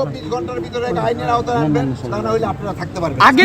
চব্বিশ ঘণ্টার ভিতরে আইনের আওতায় আনবেন তা না হলে আপনারা থাকতে পারবেন আগে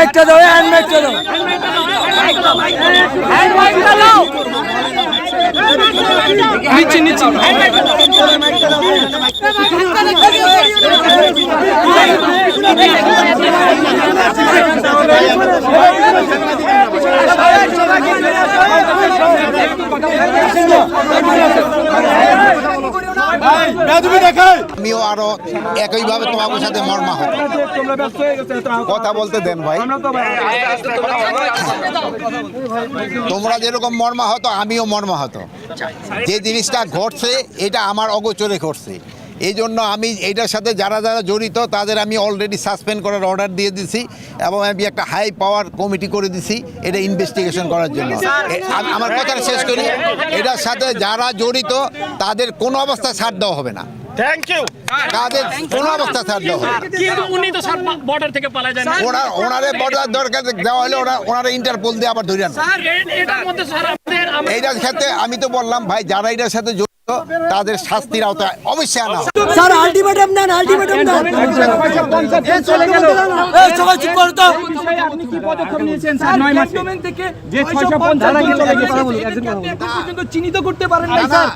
হ্যান্ডমাইকটা দাও হ্যান্ডমাইকটা দাও নিচ্ছি নিচ্ছি আমিও আরও একইভাবে তোমার সাথে মর্মাহত কথা বলতে দেন ভাই। তোমরা যেরকম মর্মাহত, আমিও মর্মাহত। যে জিনিসটা ঘটছে, এটা আমার অগোচরে ঘটছে। এই জন্য আমি এইটার সাথে যারা যারা জড়িত তাদের আমি অলরেডি সাসপেন্ড করার অর্ডার দিয়ে দিছি এবং আমি একটা হাই পাওয়ার কমিটি করে দিছি এটা ইনভেস্টিগেশন করার জন্য। আমার কথাটা শেষ করি। এটার সাথে যারা জড়িত তাদের কোনো অবস্থা ছাড় দেওয়া হবে না। থ্যাংক ইউ তাদের কোনো অবস্থা ছাড় দেওয়া হবে কিন্তু উনি তো সব বর্ডার থেকে পালা যায় না ওনার ওনারে বর্ডার দরকার দেওয়া হলে ওরা ওনারা ইন্টারপোল দিয়ে আবার ধরে আনবে। স্যার এটার মধ্যে স্যার আমাদের এইটার ক্ষেত্রে আমি তো বললাম ভাই যারা এটার সাথে জড়িত তাদের শাস্তির আওতায় অবশ্যই আনা হবে। স্যার আলটিমেটাম দেন আলটিমেটাম দেন সবাই চুপ করো তো। আপনি কি পদক্ষেপ নিয়েছেন স্যার? নয় মাসে। যে 650 জন চলে গেছে পর্যন্ত চিহ্নিত করতে পারেন নাই স্যার।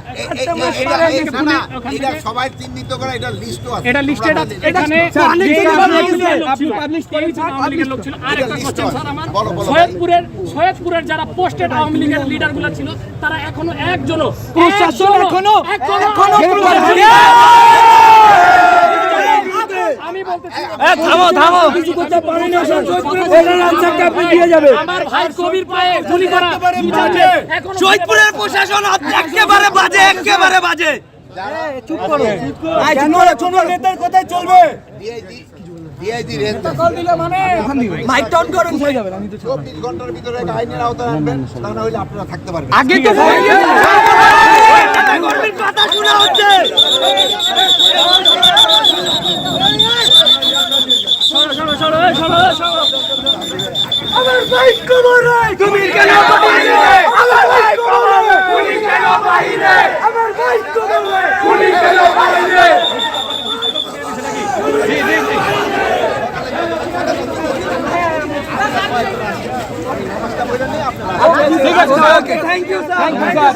এটা সবাই চিহ্নিত করা এটা লিস্টও আছে। এটা লিস্টেড আছে এখানে অনেক যে জন আওয়ামী লিখেছে। লীগের- আপনি পাবলিশ করেছেন আওয়ামী লীগের লোক ছিল। কোশ্চেন। স্যার আমার। সৈয়দপুরের সৈয়দপুরের যারা পোস্টেড আওয়ামী লীগের লিডারগুলো ছিল তারা এখনও একজনও প্রশাসন এখনও এখনও এখনও প্রশাসন- আমি বলতেছি থামো থামো। কিছু করতে পারেন না আপনি দিয়ে যাবে। আমার ভাই কবির পায়ে গুলি করা। জয়পুরের প্রশাসন একেবারে বাজে একেবারে বাজে। চুপ করো। আই চুনো চুনো নেতার কথাই চলবে। DIG DIG range mic down করুন। চব্বিশ ঘণ্টার ভিতরে আইনের আওতায় আনবেন তা না হলে আপনারা থাকতে পারবেন। আগে তো কথা শোনা হচ্ছে। আমার ভাই কবর তুমি কেন বাইরে? আমার ভাই কবর তুমি কেন বাইরে? আমার ভাই কবর তুমি কেন বাইরে? ঠিক আছে থ্যাংক ইউ স্যার